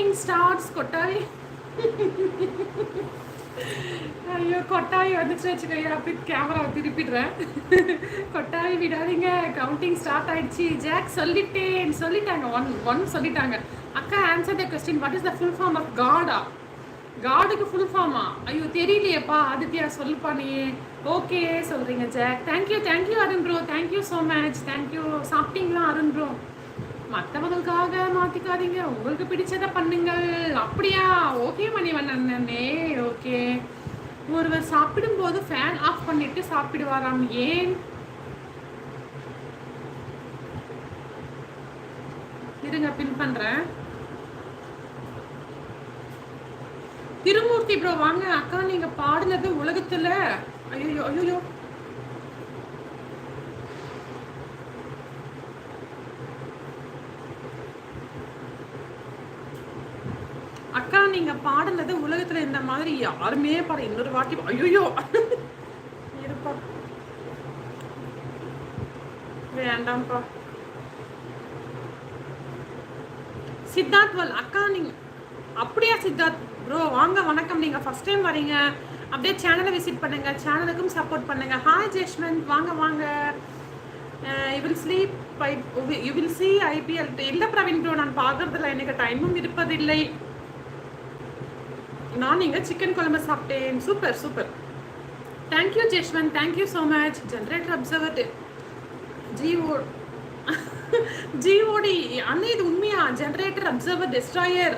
Shooting stars கொட்டாவி ஐயோ கொட்டாவி வந்துச்சு வச்சுக்கோங்க அப்படி கேமரா திருப்பிடுறேன் கொட்டாவி விடாதீங்க கவுண்டிங் ஸ்டார்ட் ஆயிடுச்சு ஜாக் சொல்லிட்டேன் சொல்லிட்டாங்க ஒன் ஒன் சொல்லிட்டாங்க அக்கா answer the question what is the full form of காடா காடுக்கு ஃபுல் ஃபார்மா ஐயோ தெரியலையேப்பா ஆதித்யா சொல்லுப்பா நீ ஓகே சொல்கிறீங்க Jack thank you thank you Arun bro thank you so much thank you சாப்பிட்டீங்களா அருண் ப்ரோ மற்றவங்களுக்காக மாற்றிக்காதீங்க உங்களுக்கு பிடிச்சதை பண்ணுங்கள். அப்படியா? ஓகே மணிவண்ணனே. ஓகே ஒருவர் சாப்பிடும்போது ஃபேன் ஆஃப் பண்ணிட்டு சாப்பிடுவாராம். ஏன்? இருங்க பின் பண்றேன். திருமூர்த்தி ப்ரோ வாங்க. அக்கா நீங்க பாடுனது உலகத்துல. ஐயோ ஐயோ அக்கா நீங்க பாடுனது உலகத்துல இந்த மாதிரி யாருமே பாட இன்னொரு வாட்டி ஐயோ இருப்பா. வேண்டாம்ப்பா. சித்தார்த் வல் அக்கா நீங்க அப்படியா சித்தார்த்? ப்ரோ வாங்க வணக்கம். நீங்க ஃபர்ஸ்ட் டைம் வரீங்க. அப்படியே சேனலை விசிட் பண்ணுங்க. சேனலுக்கும் சப்போர்ட் பண்ணுங்க. ஹாய் ஜெஷ்மந்த் வாங்க வாங்க. You will sleep you will see IPL இல்லை பிரவீன் ப்ரோ நான் பார்க்கறதில்ல எனக்கு டைமும் இருப்பதில்லை. நான் இங்கே சிக்கன் குழம்பு சாப்பிட்டேன். Super super. Thank you Jeshwanth thank you so much generator observer G O GOD அண்ணா இது உண்மையா? ஜென்ரேட்டர் அப்சர்வர் டெஸ்ட்ராயர்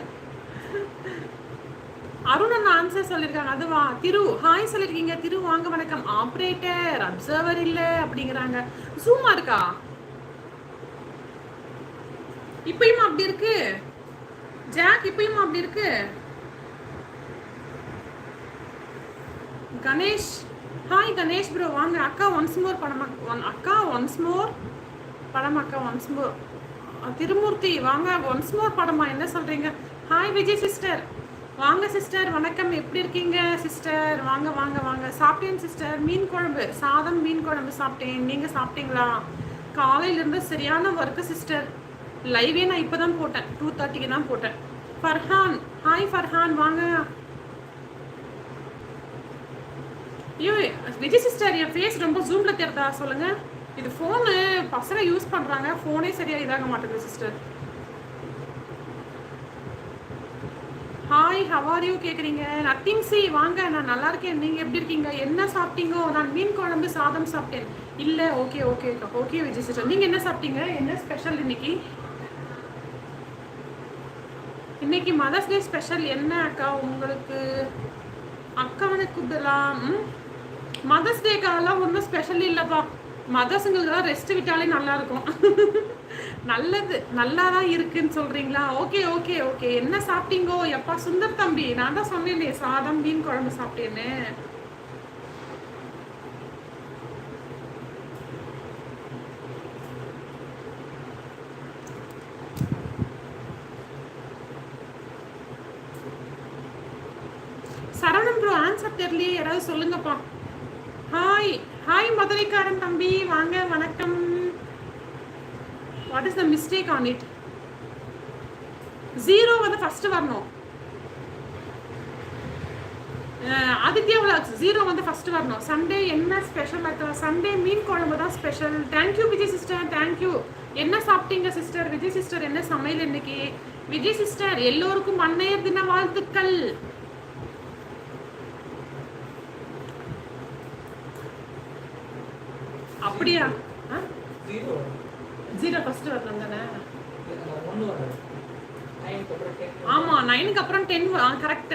அருண் அண்ணா ஆன்சர் சொல்லியிருக்காங்க அதுவா? திரு ஹாய் சொல்லியிருக்கீங்க திரு வாங்க வணக்கம். ஆப்ரேட்டர் அப்சர்வர் இல்லை அப்படிங்கிறாங்க. சும்மா இருக்கா? இப்பயும் அப்படி இருக்கு? ஜாக் இப்பயும் அப்படி இருக்கு? கணேஷ். ஹாய் கணேஷ் ப்ரோ வாங்க. அக்கா ஒன்ஸ் மோர் படமா ஒன் அக்கா ஒன்ஸ் மோர் படம் அக்கா ஒன்ஸ் மோர் திருமூர்த்தி வாங்க. ஒன்ஸ் மோர் படமா என்ன சொல்றீங்க? ஹாய் விஜய் சிஸ்டர் வாங்க சிஸ்டர் வணக்கம். எப்படி இருக்கீங்க சிஸ்டர் வாங்க வாங்க வாங்க. சாப்பிட்டேன் சிஸ்டர் மீன் குழம்பு. சாதம் மீன் குழம்பு சாப்பிட்டேன். நீங்க சாப்பிட்டீங்களா? காலையிலேருந்து சரியான ஒர்க்கு சிஸ்டர் லைவே நான் இப்போ தான் போட்டேன் டூ தேர்ட்டிக்கு தான் போட்டேன். ஃபர்ஹான் ஹாய் ஃபர்ஹான் வாங்க. ஐயோ விஜய் சிஸ்டர் என் ஃபேஸ் ரொம்ப ஜூமில் தெரிதா சொல்லுங்க. இது ஃபோனு பசங்க யூஸ் பண்ணுறாங்க ஃபோனே சரியாக இதாக மாட்டேங்குது sister hi how are you கேட்குறீங்க நத்திங் சி வாங்க. நான் நல்லா இருக்கேன். நீங்கள் எப்படி இருக்கீங்க? என்ன சாப்பிட்டீங்கோ? நான் மீன் குழம்பு சாதம் சாப்பிட்டேன். இல்லை okay okay okay Vijay sister நீங்கள் என்ன சாப்பிட்டீங்க? என்ன ஸ்பெஷல் இன்னைக்கு? இன்னைக்கு மதர்ஸ் டே ஸ்பெஷல் என்ன அக்கா உங்களுக்கு? அக்காவனுக்கு ம்? மதர்ஸ் டேக்காலாம் ஒன்றும் ஸ்பெஷல் இல்லைப்பா. மதர்ஸுங்களுக்கு தான் ரெஸ்ட் விட்டாலே நல்லா இருக்கும் நல்லது நல்லா தான் இருக்குன்னு சொல்றீங்களா? ஓகே ஓகே ஓகே என்ன சாப்பிட்டீங்கோ? எப்பா சுந்தர் தம்பி நான் தான் சொன்னேனே சாதம் மீன் குழம்பு சாப்பிட்டேன்னு. சரவணன் ப்ரோ ஆன்சர் தெரியலையே. யாராவது சொல்லுங்கப்பா. ஹாய் ஹாய் மதுரைக்காரன் தம்பி. வாங்க வணக்கம். What is the mistake on it zero வந்து ஃபர்ஸ்ட் வரணும். ஆதித்யா விளாக்ஸ் ஜீரோ வந்து ஃபர்ஸ்ட் வரணும். சண்டே என்ன ஸ்பெஷல் சண்டே மீன் குழம்பு தான் special thank you Vijay sister thank you என்ன சாப்பிட்டீங்க சிஸ்டர் விஜய் சிஸ்டர் என்ன சமையல் இன்னைக்கு? விஜய் சிஸ்டர் எல்லோருக்கும் அன்னையர் தின வாழ்த்துக்கள். அப்படியா? ஜீரோ. ஃபர்ஸ்ட் வரணும் தானே? ஆமா நைனுக்கு அப்புறம் டென் கரெக்ட்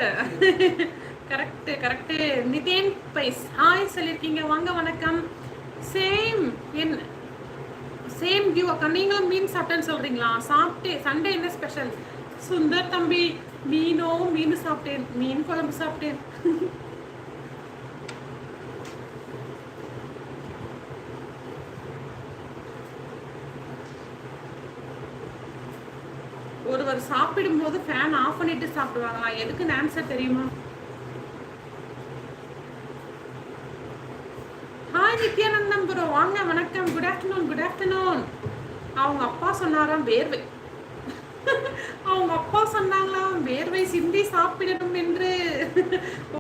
கரெக்ட் கரெக்ட் நிதேன் பைஸ். ஹாய் சொல்லியிருக்கீங்க. வாங்க வணக்கம். சேம் என் சேம் கியூ அக்கா. நீங்களும் மீன் சாப்பிட்டேன்னு சொல்றீங்களா? சாப்பிட்டு சண்டே என்ன ஸ்பெஷல் சுந்தர் தம்பி மீனோ மீன் சாப்பிட்டேன். மீன் குழம்பு சாப்பிட்டேன். ஒருவர் சாப்பிடும்போது ஃபேன் ஆஃப் பண்ணிட்டு சாப்பிடுவாங்களா? எதுக்குன்னு ஆன்சர் தெரியுமா? ஹாய் நித்யானந்தம் ப்ரோ வாங்க வணக்கம். குட் ஆஃப்டர்நூன் குட் ஆஃப்டர்நூன் அவங்க அப்பா சொன்னாராம் வேர்வை. அவங்க அப்பா சொன்னாங்களாம் சாப்பிடணும் என்று.